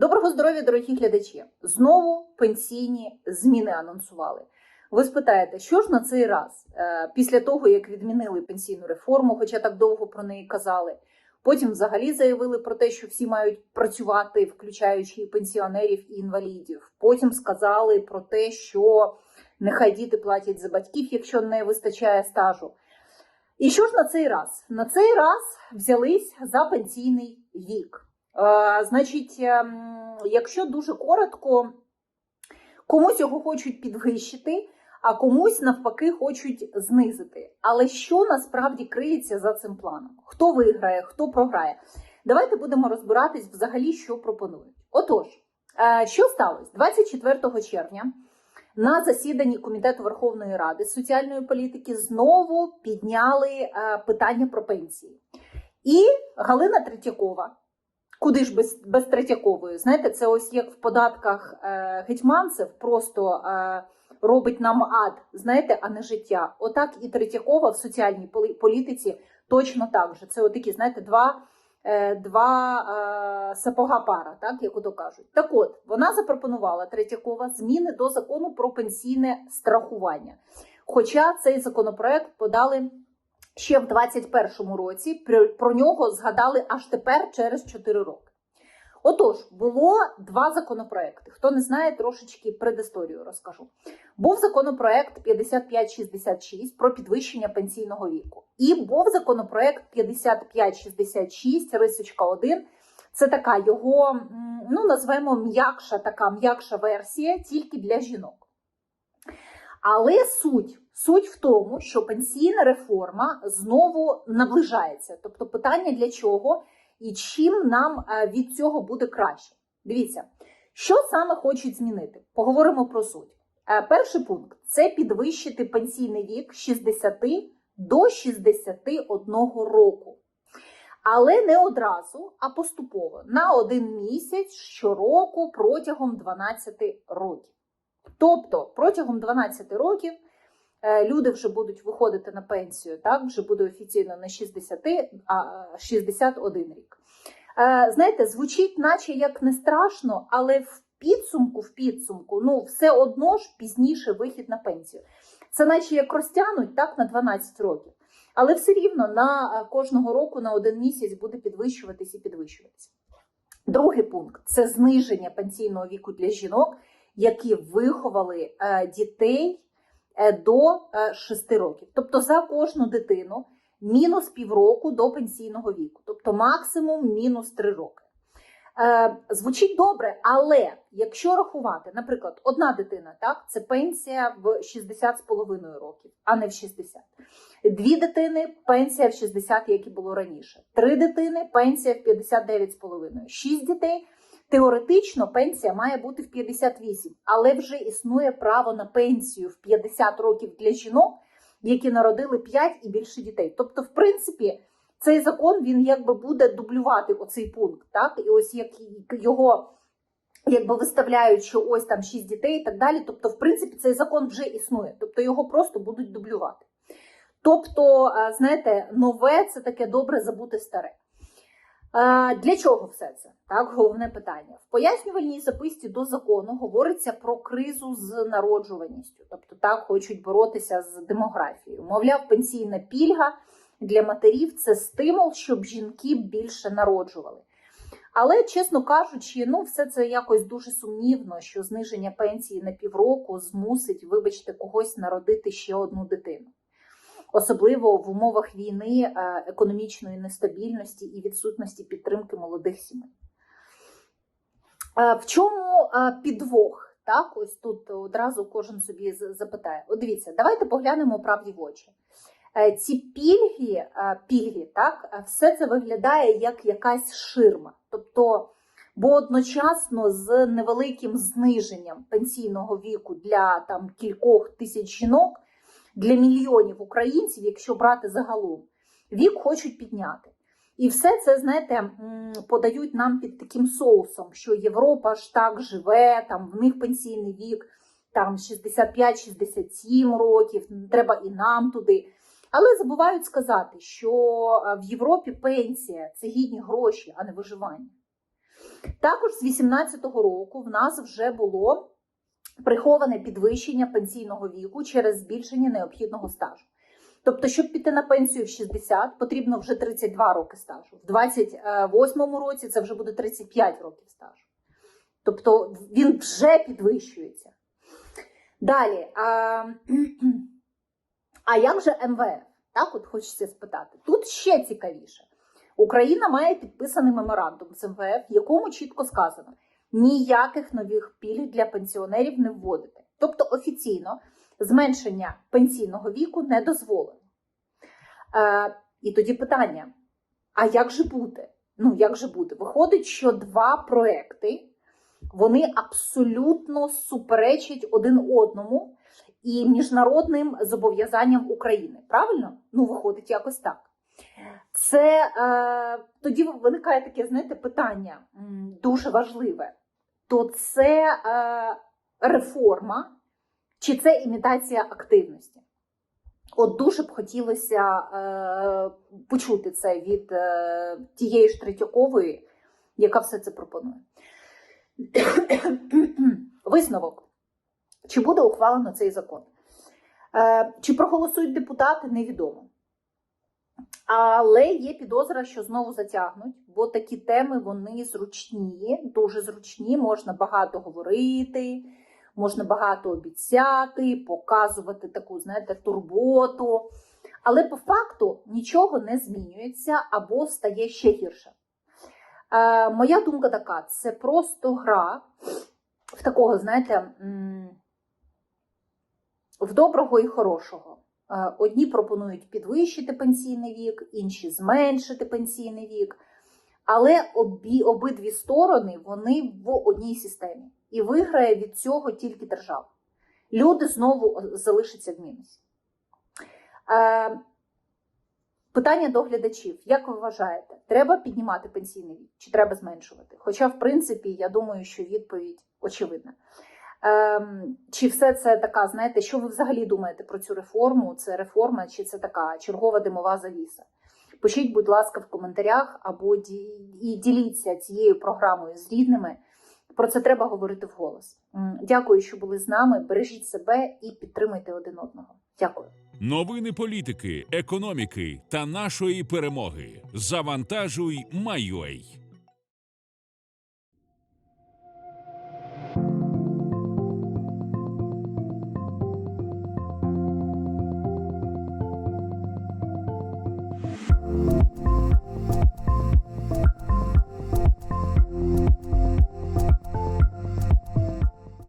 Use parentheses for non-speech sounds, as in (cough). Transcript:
Доброго здоров'я, дорогі глядачі! Знову пенсійні зміни анонсували. Ви спитаєте, що ж на цей раз, Е, після того, як відмінили пенсійну реформу, хоча так довго про неї казали, потім взагалі заявили про те, що всі мають працювати, включаючи пенсіонерів і інвалідів. Потім сказали про те, що нехай діти платять за батьків, якщо не вистачає стажу. І що ж на цей раз? На цей раз взялись за пенсійний вік. Е, значить, ем, якщо дуже коротко, комусь його хочуть підвищити, а комусь навпаки хочуть знизити. Але що насправді криється за цим планом? Хто виграє, хто програє? Давайте будемо розбиратись взагалі, що пропонують. Отож, е, що сталося 24 червня? На засіданні Комітету Верховної Ради соціальної політики знову підняли е, питання про пенсії. І Галина Третьякова, куди ж без, без Третьякової? Знаєте, це ось як в податках е, гетьманцев просто е, робить нам ад, знаєте, а не життя. Отак і Третьякова в соціальній полі- політиці точно так же. Це отакі, знаєте, два, е, два е, сапога пара, так, як ото кажуть. Так от, вона запропонувала Третьякова зміни до закону про пенсійне страхування. Хоча цей законопроект подали ще в 21-му році, про, нього згадали аж тепер через 4 роки. Отож, було два законопроекти. Хто не знає, трошечки предісторію розкажу. Був законопроект 5566 про підвищення пенсійного віку. І був законопроект 5566 рисочка 1. Це така його, ну назвемо м'якша, така м'якша версія тільки для жінок. Але суть, суть в тому, що пенсійна реформа знову наближається. Тобто, питання для чого і чим нам е, від цього буде краще. Дивіться, що саме хочуть змінити? Поговоримо про суть. Е, Перший пункт це підвищити пенсійний вік з 60 до 61 року. Але не одразу, а поступово на один місяць щороку протягом 12 років. Тобто протягом 12 років люди вже будуть виходити на пенсію, так вже буде офіційно не 60, а 61 рік. Е, Знаєте, звучить, наче як не страшно, але в підсумку, в підсумку, ну все одно ж пізніше вихід на пенсію. Це наче як розтягнуть так на 12 років. Але все рівно на е, кожного року на один місяць буде підвищуватись і підвищуватись. Другий пункт це зниження пенсійного віку для жінок, які виховали е, дітей е, до е, 6 років. Тобто за кожну дитину мінус півроку до пенсійного віку, тобто максимум мінус 3 роки. Е, звучить добре, але якщо рахувати, наприклад, одна дитина, так, це пенсія в 60 з половиною років, а не в 60. Дві дитини пенсія в 60, як і було раніше. Три дитини пенсія в 59 з половиною. Шість дітей теоретично пенсія має бути в 58, але вже існує право на пенсію в 50 років для жінок, які народили 5 і більше дітей. Тобто, в принципі, цей закон він якби буде дублювати оцей пункт, так і ось як його. Якби виставляють, що ось там 6 дітей і так далі. Тобто, в принципі, цей закон вже існує, тобто його просто будуть дублювати. Тобто, знаєте, нове це таке добре забути старе. Е, Для чого все це? Так, головне питання. В пояснювальній записці до закону говориться про кризу з народжуваністю, тобто так хочуть боротися з демографією. Мовляв, пенсійна пільга для матерів це стимул, щоб жінки більше народжували. Але, чесно кажучи, ну все це якось дуже сумнівно, що зниження пенсії на півроку змусить, вибачте, когось народити ще одну дитину. Особливо в умовах війни, е, економічної нестабільності і відсутності підтримки молодих сімей. Е, В чому е, підвох? Так, ось тут одразу кожен собі запитає. От дивіться, давайте поглянемо правді в очі. Ці пільги, пільги, так, все це виглядає як якась ширма. Тобто, бо одночасно з невеликим зниженням пенсійного віку для там кількох тисяч жінок, для мільйонів українців, якщо брати загалом, вік хочуть підняти. І все це, знаєте, подають нам під таким соусом, що Європа ж так живе, там в них пенсійний вік там 65-67 років, треба і нам туди. Але забувають сказати, що е, в Європі пенсія це гідні гроші, а не виживання. Також з 2018 року в нас вже було приховане підвищення пенсійного віку через збільшення необхідного стажу. Тобто, щоб піти на пенсію в 60, потрібно вже 32 роки стажу. В 28 році це вже буде 35 років стажу. Тобто він вже підвищується. Далі, а, а як же МВФ? Так, от хочеться спитати. Тут ще цікавіше. Україна має підписаний меморандум з МВФ, в якому чітко сказано: ніяких нових пільг для пенсіонерів не вводити. Тобто офіційно зменшення пенсійного віку не дозволено. Е, і тоді питання: а як же бути? Ну, як же бути? Виходить, що два проекти вони абсолютно суперечать один одному і міжнародним зобов'язанням України. Правильно? Ну, виходить якось так. Це е, тоді виникає таке, знаєте, питання дуже важливе. То це е, реформа чи це імітація активності? От дуже б хотілося е, почути це від е, тієї ж Третьякової, яка все це пропонує. (coughs) Висновок. Чи буде ухвалено цей закон? Е, чи проголосують депутати, невідомо. Але є підозра, що знову затягнуть, бо такі теми вони зручні, дуже зручні, можна багато говорити, можна багато обіцяти, показувати таку, знаєте, турботу. Але по факту нічого не змінюється або стає ще гірше. Е, моя думка така: це просто гра в такого, знаєте, в доброго і хорошого. Е, Одні пропонують підвищити пенсійний вік, інші зменшити пенсійний вік. Але обі, обидві сторони вони в одній системі. І виграє від цього тільки держава. Люди знову залишаться в мінусі. Е, питання до глядачів: як ви вважаєте, треба піднімати пенсійний вік чи треба зменшувати? Хоча, в принципі, я думаю, що відповідь очевидна. Ем, чи все це така, знаєте, що ви взагалі думаєте про цю реформу? Це реформа, чи це така чергова димова завіса? Пишіть, будь ласка, в коментарях або і діліться цією програмою з рідними. Про це треба говорити вголос. Дякую, що були з нами. Бережіть себе і підтримуйте один одного. Дякую. Новини політики, економіки та нашої перемоги. Завантажуй, Майой.